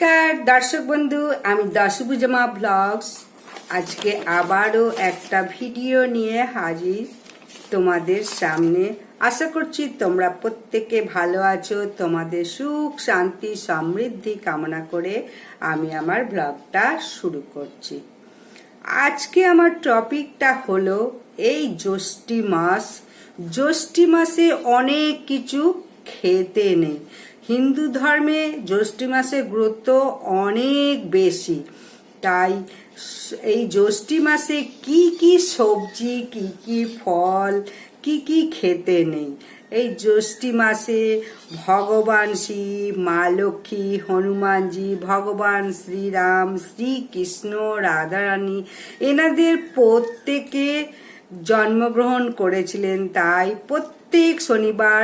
নমস্কার, দর্শক বন্ধু, আমি দশভুজমা ব্লগস। আজকে আবারও একটা ভিডিও নিয়ে হাজির তোমাদের সামনে। আশা করছি তোমরা প্রত্যেকে ভালো আছো, তোমাদের সুখ, শান্তি, সমৃদ্ধি কামনা করে আমি আমার ব্লগটা শুরু করছি। আজকে আমার টপিকটা হলো এই জ্যৈষ্ঠী মাস। জ্যৈষ্ঠী মাসে অনেক কিছু খেতে নেই। হিন্দু ধর্মে জ্যৈষ্ঠী মাসের গুরুত্ব অনেক বেশি। তাই এই জ্যৈষ্ঠী মাসে কি কি সবজি, কি কি ফল, কি কি খেতে নেই? এই জ্যৈষ্ঠী মাসে ভগবান শিব, মা লক্ষ্মী হনুমানজি ভগবান শ্রীরাম, শ্রীকৃষ্ণ, রাধারানী এনাদের প্রত্যেকে জন্মগ্রহণ করেছিলেন। তাই প্রত্যেক শনিবার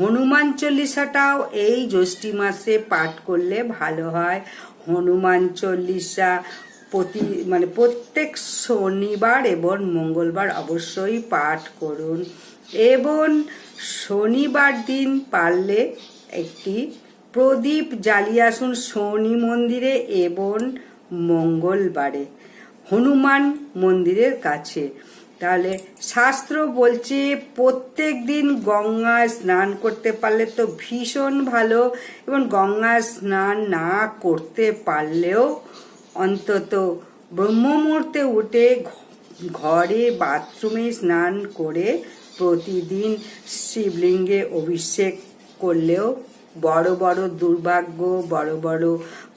হনুমান চল্লিশাটাও এই জ্যৈষ্ঠী মাসে পাঠ করলে ভালো হয়। হনুমান চল্লিশা প্রতি মানে প্রত্যেক শনিবার এবং মঙ্গলবার অবশ্যই পাঠ করুন। এবং শনিবার দিন পারলে একটি প্রদীপ জ্বালিয়ে আসুন শনি মন্দিরে এবং মঙ্গলবারে। হনুমান মন্দিরের কাছে। তাহলে শাস্ত্র বলছে, প্রত্যেক দিন গঙ্গায় স্নান করতে পারলে তো ভীষণ ভালো এবং গঙ্গায় স্নান না করতে পারলেও অন্তত ব্রহ্ম মুহূর্তে উঠে ঘরে বাথরুমে স্নান করে প্রতিদিন শিবলিঙ্গে অভিষেক করলেও বড় বড় দুর্ভাগ্য, বড় বড়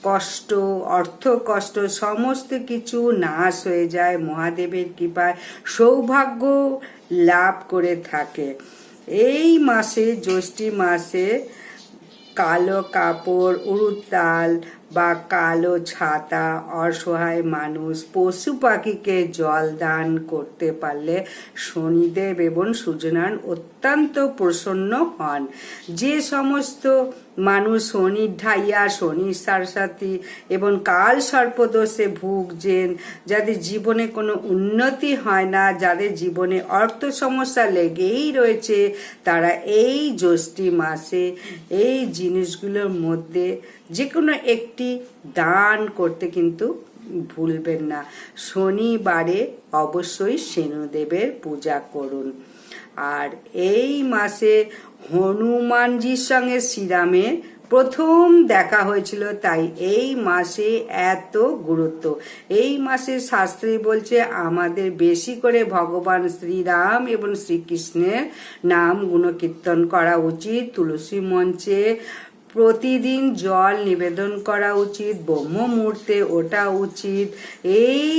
কষ্ট, অর্থ কষ্ট, সমস্ত কিছু নাশ হয়ে যায় মহাদেবের কৃপায়। সৌভাগ্য লাভ করে থাকে। এই মাসে, জ্যৈষ্ঠী মাসে কালো কাপড়, উড়ুতাল বা কালো ছাতা, অসহায় মানুষ, পশু পাখিকে জল দান করতে পারলে শনিদেব এবং সূর্যনারায়ণ অত্যন্ত প্রসন্ন হন। যে সমস্ত মানুষ শনির ঢাইয়া শনির সারসাথী এবং কাল সর্পদোষে ভুগছেন যাদের জীবনে কোনো উন্নতি হয় না, যাদের জীবনে অর্থ সমস্যা লেগেই রয়েছে, তারা এই জ্যৈষ্ঠী মাসে এই জিনিসগুলোর মধ্যে যে কোনো একটি দান করতে কিন্তু ভুলবেন না। শনিবারে অবশ্যই সেনুদেবের পূজা করুন। আর এই মাসে হনুমানজির সঙ্গে শ্রীরামের প্রথম দেখা হয়েছিল, তাই এই মাসে এত গুরুত্ব। এই মাসে শাস্ত্রী বলছে, আমাদের বেশি করে ভগবান শ্রীরাম এবং শ্রীকৃষ্ণের নাম গুণকীর্তন করা উচিত। তুলসী মঞ্চে প্রতিদিন জল নিবেদন করা উচিত ব্রহ্ম মুহূর্তে ওটা উচিত। এই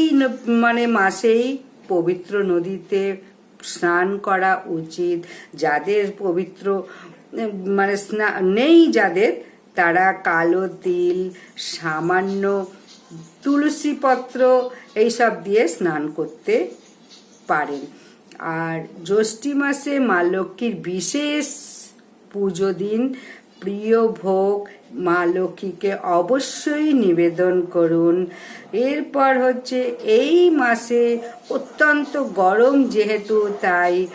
মানে মাসেই পবিত্র নদীতে স্নান করা উচিত। যাদের পবিত্র মানে স্নান নেই যাদের, তারা কালো তিল, সামান্য তুলসী পত্র এইসব দিয়ে স্নান করতে পারেন। আর জ্যৈষ্ঠী মাসে মা লক্ষ্মীর বিশেষ পুজো দিন, প্রিয় ভোগ মা লক্ষ্মীকে অবশ্যই নিবেদন করুন। এরপর হচ্ছে এই মাসে অত্যন্ত গরম যেহেতু, তাই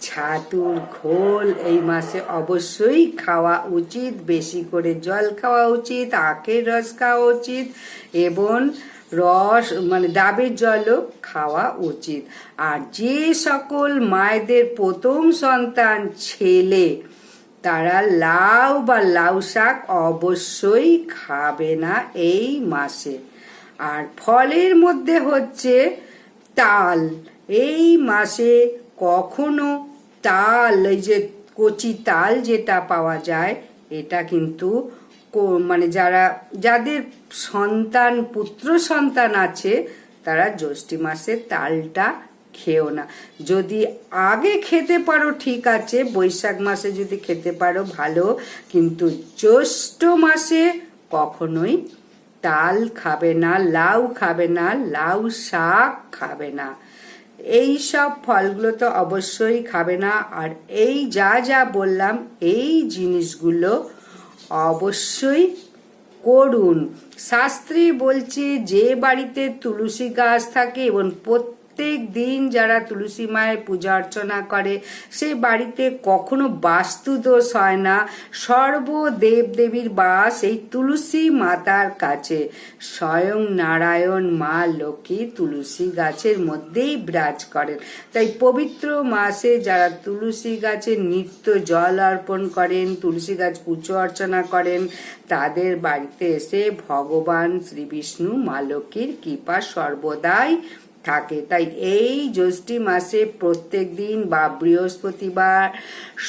ছাতুর ঘোল এই মাসে অবশ্যই খাওয়া উচিত। বেশি করে জল খাওয়া উচিত, আখের রস খাওয়া উচিত এবং রস মানে ডাবের জলও খাওয়া উচিত। আর যে সকল মায়েদের প্রথম সন্তান, ছেলে তারা লাউ বা লাউ শাক অবশ্যই খাবে না এই মাসে। আর ফলের মধ্যে হচ্ছে তাল। এই মাসে কখনো তাল, এই যে কচি তাল যেটা পাওয়া যায়, এটা কিন্তু মানে যারা, যাদের সন্তান, পুত্র সন্তান আছে, তারা জ্যৈষ্ঠী মাসে তালটা খেও না। যদি আগে খেতে পারো, ঠিক আছে। বৈশাখ মাসে যদি খেতে পারো, ভালো। কিন্তু জ্যৈষ্ঠ মাসে কখনোই তাল খাবে না, লাউ খাবে না, লাউ শাক খাবে না। এই সব ফলগুলো তো অবশ্যই খাবে না। আর এই যা যা বললাম, এই জিনিসগুলো অবশ্যই করুন। শাস্ত্রী বলছে, যে বাড়িতে তুলসী গাছ থাকে এবং প্রত্যেক প্রত্যেক দিন যারা তুলসী মায়ের পূজা অর্চনা করে সেই বাড়িতে কখনো বাস্তু দোষ হয় না। সর্ব দেব দেবীর বাস এই তুলসী মাতার কাছে। স্বয়ং নারায়ণ মা লক্ষ্মী তুলসী গাছের মধ্যেই বিরাজ করেন। তাই পবিত্র মাসে যারা তুলসী গাছে নিত্য জল অর্পণ করেন, তুলসী গাছ পুজো অর্চনা করেন, তাদের বাড়িতে এসে ভগবান শ্রী বিষ্ণু মা লক্ষ্মীর কৃপা সর্বদাই থাকে। তাই এই জ্যৈষ্ঠী মাসে প্রত্যেক দিন বা বৃহস্পতিবার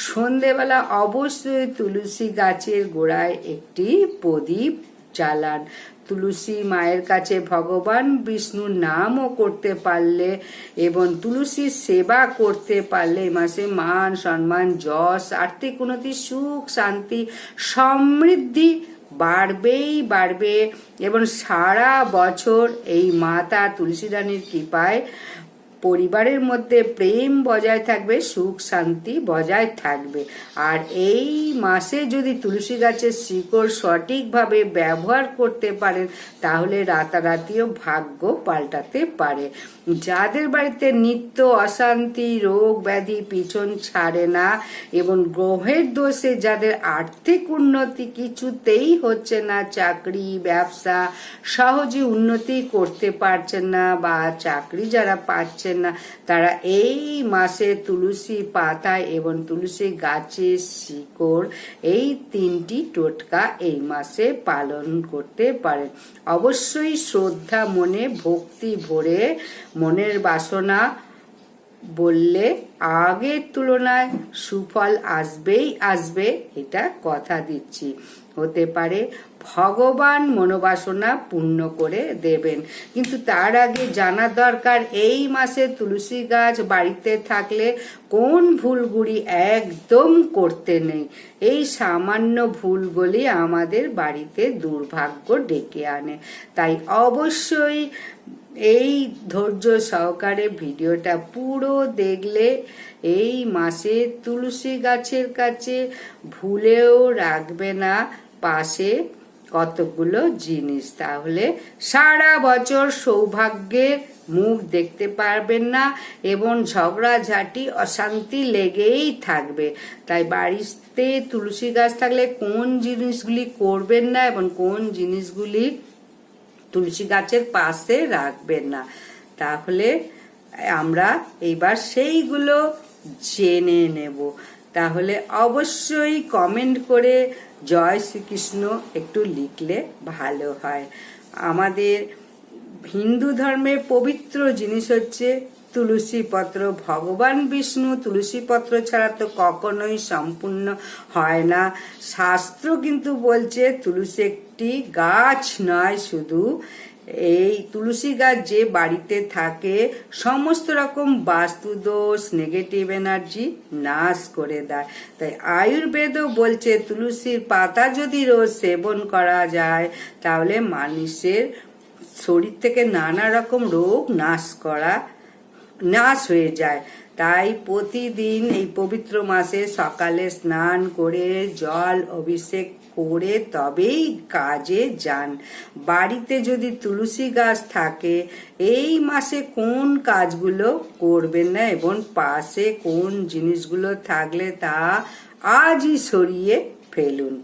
সন্ধেবেলা অবশ্যই তুলসী গাছের গোড়ায় একটি প্রদীপ জ্বালান। তুলসী মায়ের কাছে ভগবান বিষ্ণুর নামও করতে পারলে এবং তুলসীর সেবা করতে পারলে মাসে মান সম্মান, যশ, আর্থিক উন্নতি, সুখ, শান্তি, সমৃদ্ধি বাড়বেই বাড়বে এবং সারা বছর এই মাতা তুলসী রানীর কৃপায় পরিবারের মধ্যে প্রেম বজায় থাকবে, সুখ শান্তি বজায় থাকবে। আর এই মাসে যদি তুলসী গাছের শিকড় সঠিকভাবে ব্যবহার করতে পারেন, তাহলে রাতারাতিও ভাগ্য পাল্টাতে পারে। যাদের বাড়িতে নিত্য অশান্তি, রোগ ব্যাধি পিছন ছাড়ে না এবং গ্রহের দোষে যাদের আর্থিক উন্নতি কিছুতেই হচ্ছে না, চাকরি, ব্যবসা, সহজে উন্নতি করতে পারছেন না বা চাকরি যারা পাচ্ছেন না, তারা এই মাসে তুলসী পাতা এবং তুলসী গাছের শিকড়, এই তিনটি টোটকা এই মাসে পালন করতে পারেন অবশ্যই শ্রদ্ধা, মনে ভক্তি ভরে মনের বাসনা বললে আগের তুলনায় সুফল আসবেই আসবে, এটা কথা দিচ্ছি। হতে পারে ভগবান মনোবাসনা পূর্ণ করে দেবেন। কিন্তু তার আগে জানা দরকার, এই মাসে তুলসী গাছ বাড়িতে থাকলে কোন ভুলগুলি একদম করতে নেই? এই সামান্য ভুলগুলি আমাদের বাড়িতে দুর্ভাগ্য ডেকে আনে। তাই অবশ্যই এই ধৈর্য সহকারে ভিডিওটা পুরো দেখলে এই মাসে তুলসী গাছের কাছে ভুলেও রাখবে না, পাশে কতগুলো জিনিস? তাহলে সারা বছর সৌভাগ্যের মুখ দেখতে পারবেন না এবং ঝগড়াঝাটি, অশান্তি লেগেই থাকবে। তাই বাড়িতে তুলসী গাছ থাকলে কোন জিনিসগুলি করবেন না এবং কোন জিনিসগুলি তুলসী গাছের পাশে রাখবেন না? তাহলে আমরা এইবার সেইগুলো জেনে নেব। তাহলে অবশ্যই কমেন্ট করে জয় শ্রীকৃষ্ণ একটু লিখলে ভালো হয়। আমাদের হিন্দু ধর্মের পবিত্র জিনিস হচ্ছে তুলসী পত্র। ভগবান বিষ্ণু তুলসী পত্র ছাড়া তো কখনোই সম্পূর্ণ হয় না। শাস্ত্র কিন্তু বলছে, তুলসী একটি গাছ নয় শুধু এই তুলসী গাছ যে বাড়িতে থাকে, সমস্ত রকম বাস্তুদোষ নেগেটিভ এনার্জি নাশ করে দেয়। তাই আয়ুর্বেদও বলছে তুলসীর পাতা যদি রোজ সেবন করা যায়, তাহলে মানুষের শরীর থেকে নানা রকম রোগ নাশ করা, নাশ হয়ে যায়। তাই প্রতিদিন এই পবিত্র মাসে সকালে স্নান করে জল, অভিষেক করে তবেই কাজে যান। বাড়িতে যদি তুলসী গাছ থাকে, এই মাসে কোন কাজগুলো করবেন না এবং পাশে কোন জিনিসগুলো থাকলে তা আজই সরিয়ে ফেলুন।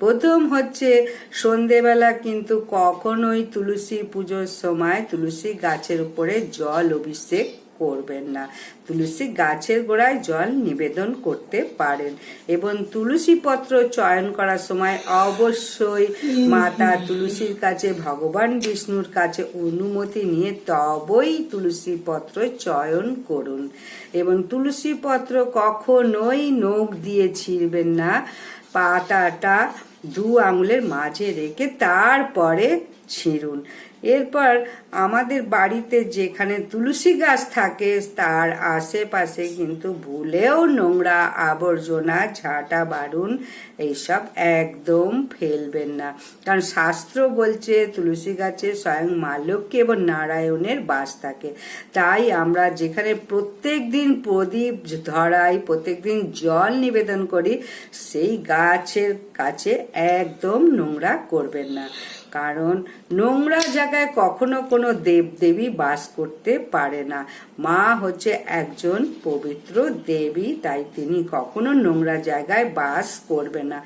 প্রথম হচ্ছে সন্ধেবেলা কিন্তু কখনোই তুলসী পুজোর সময় তুলসী গাছের উপরে জল অভিষেক করবেন না। তুলসী গাছের গোড়ায় জল নিবেদন করতে পারেন এবং তুলসী পত্র চয়ন করার সময় অবশ্যই মাতা তুলসীর কাছে, ভগবান বিষ্ণুর কাছে অনুমতি নিয়ে তবেই তুলসী পত্র চয়ন করুন। এবং তুলসী পত্র কখনোই নখ দিয়ে ছিঁড়বেন না। পাতাটা দু আঙুলের মাঝে রেখে তারপরে ছিঁড়ুন। এরপর আমাদের বাড়িতে যেখানে তুলসী গাছ থাকে, তার আশেপাশে কিন্তু ভুলেও নোংরা আবর্জনা, ঝাঁটা, বারুন এইসব একদম ফেলবেন না। কারণ শাস্ত্র বলছে, তুলসী গাছে স্বয়ং মা এবং নারায়ণের বাস থাকে। তাই আমরা যেখানে প্রত্যেক দিন প্রদীপ ধরাই প্রত্যেক দিন জল নিবেদন করি, সেই গাছের কাছে একদম নোংরা করবেন না। কারণ নোংরা জায়গায় কখনো কোনো দেব দেবী বাস করতে পারে না। মা হচ্ছে একজন পবিত্র দেবী, তাই তিনি কখনো নোংরা জায়গায় বাস করবে না।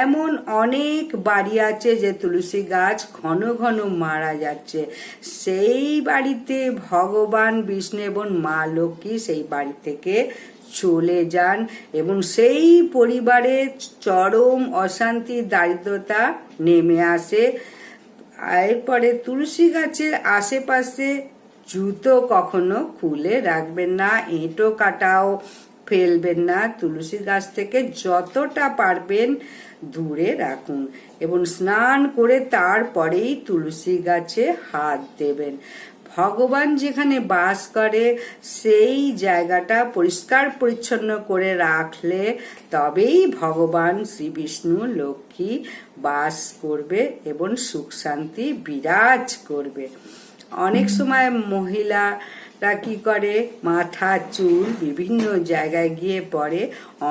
এমন অনেক বাড়ি আছে যে তুলসী গাছ ঘন ঘন মারা যাচ্ছে। সেই বাড়িতে ভগবান, বিষ্ণু এবং মা লক্ষ্মী সেই বাড়ি থেকে চলে যান এবং সেই পরিবারে চরম অশান্তি, দারিদ্রতা নেমে আসে। এরপরে তুলসী গাছের আশেপাশে জুতো কখনো খুলে রাখবেন না, এঁটো কাটাও, ফেলবেন না। তুলসী গাছ থেকে যতটা পারবেন দূরে রাখুন এবং স্নান করে তারপরেই তুলসী গাছে হাত দেবেন। ভগবান যেখানে বাস করে সেই জায়গাটা পরিষ্কার পরিচ্ছন্ন করে রাখলে তবেই ভগবান শ্রী বিষ্ণু লক্ষ্মী বাস করবে এবং সুখ শান্তি বিরাজ করবে। অনেক সময় মহিলারা কি করে মাথা চুল বিভিন্ন জায়গায় গিয়ে পড়ে।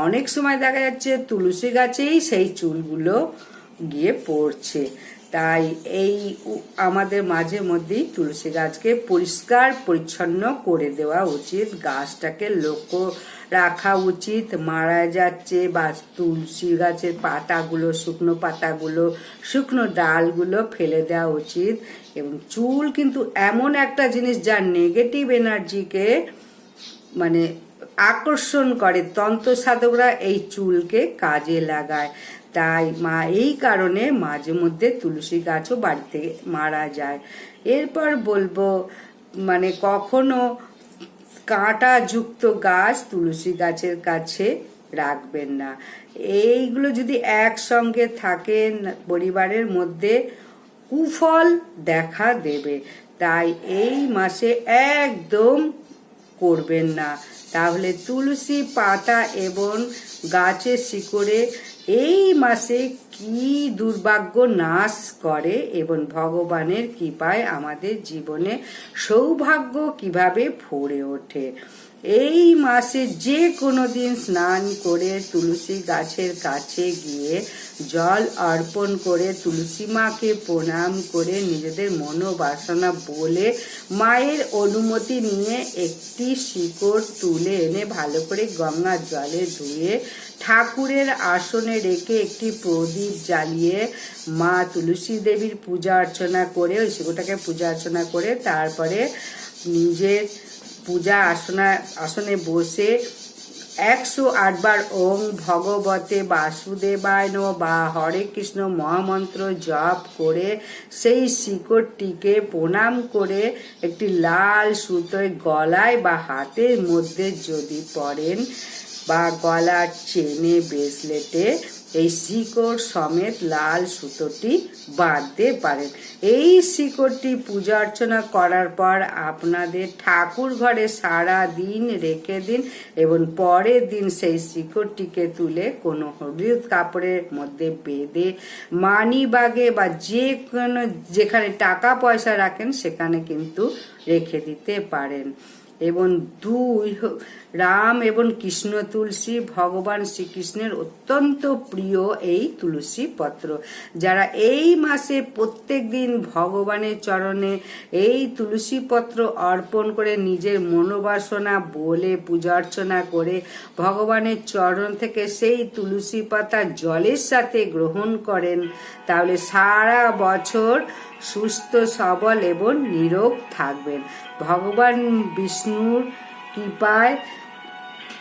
অনেক সময় দেখা যাচ্ছে তুলসী গাছেই সেই চুলগুলো গিয়ে পড়ছে। তাই এই আমাদের মাঝে মধ্যেই তুলসী গাছকে পরিষ্কার, পরিচ্ছন্ন করে দেওয়া উচিত। গাছটাকে লক্ষ্য রাখা উচিত। মারা যাচ্ছে বা তুলসী গাছের পাতাগুলো, শুকনো পাতাগুলো, শুকনো ডালগুলো ফেলে দেওয়া উচিত। এবং চুল কিন্তু এমন একটা জিনিস যা নেগেটিভ এনার্জিকে মানে আকর্ষণ করে। তন্ত্র সাধকরা এই চুলকে কাজে লাগায়। তাই মা এই কারণে মাঝে মধ্যে তুলসী গাছও বাড়িতে মারা যায়। এরপর বলব মানে কখনো কাঁটা যুক্ত গাছ তুলসী গাছের কাছে রাখবেন না। এইগুলো যদি একসঙ্গে থাকেন, পরিবারের মধ্যে কুফল দেখা দেবে। তাই এই মাসে একদম করবেন না। তাহলে তুলসী পাতা এবং গাছের শিকড়ে এই মাসে কি দুর্ভাগ্য নাশ করে এবং ভগবানের কৃপায় আমাদের জীবনে সৌভাগ্য কীভাবে ভরে ওঠে? এই মাসে যে কোনো দিন স্নান করে তুলসী গাছের কাছে গিয়ে জল অর্পণ করে তুলসী মাকে প্রণাম করে নিজেদের মনোবাসনা বলে মায়ের অনুমতি নিয়ে একটি শিকড় তুলে এনে ভালো করে গঙ্গার জলে ধুয়ে ঠাকুরের আসনে রেখে একটি প্রদীপ জ্বালিয়ে মা তুলসী দেবীর পূজা অর্চনা করে, ওই শিকড়টাকে পূজা অর্চনা করে, তারপরে নিজের পূজা আসনা, আসনে বসে একশো আটবার ওম ভগবতে বাসুদেবায় বা হরে কৃষ্ণ মহামন্ত্র জপ করে সেই শিকড়টিকে প্রণাম করে একটি লাল সুতোয় গলায় বা হাতের মধ্যে যদি পড়েন বা গলার চেনে ব্রেসলেটে এই শিকড় সমেত লাল সুতোটি বাঁধতে পারেন। এই শিকড়টি পূজা অর্চনা করার পর আপনাদের ঠাকুর ঘরে সারা দিন রেখে দিন এবং পরের দিন সেই শিকড়টিকে তুলে কোনো হলুদ কাপড়ের মধ্যে বেঁধে মানি বাগে বা যে কোনো যেখানে টাকা পয়সা রাখেন সেখানে কিন্তু রেখে দিতে পারেন। এবং দুই রাম এবং কৃষ্ণ তুলসী ভগবান শ্রীকৃষ্ণের অত্যন্ত প্রিয় এই তুলসী পত্র। যারা এই মাসে প্রত্যেক দিন ভগবানের চরণে এই তুলসী পত্র অর্পণ করে নিজের মনোবাসনা বলে, পূজা অর্চনা করে ভগবানের চরণ থেকে সেই তুলসী পাতা জলের সাথে গ্রহণ করেন। তাহলে সারা বছর সুস্থ, সবল এবং নিরোগ থাকবেন। ভগবান বিষ্ণুর কৃপায়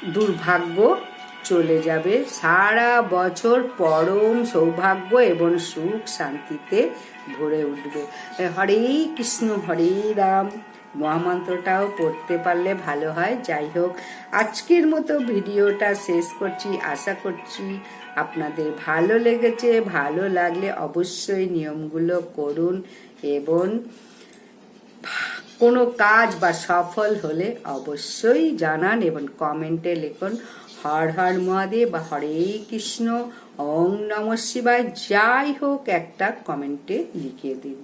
দুর্ভাগ্য চলে যাবে। সারা বছর পরম সৌভাগ্য এবং সুখ শান্তিতে ভরে উঠবে। হরে কৃষ্ণ, হরে রাম। মহামন্ত্রটাও পড়তে পারলে ভালো হয়। যাই হোক, আজকের মতো ভিডিওটা শেষ করছি। আশা করছি আপনাদের ভালো লেগেছে, ভালো লাগলে অবশ্যই নিয়মগুলো করুন এবং কোনো কাজ বা সফল হলে অবশ্যই জানান এবং কমেন্টে লিখুন, হর হর মহাদেব বা হরে কৃষ্ণ, ওম নম শিবায়। যাই হোক, একটা কমেন্টে লিখিয়ে দিন।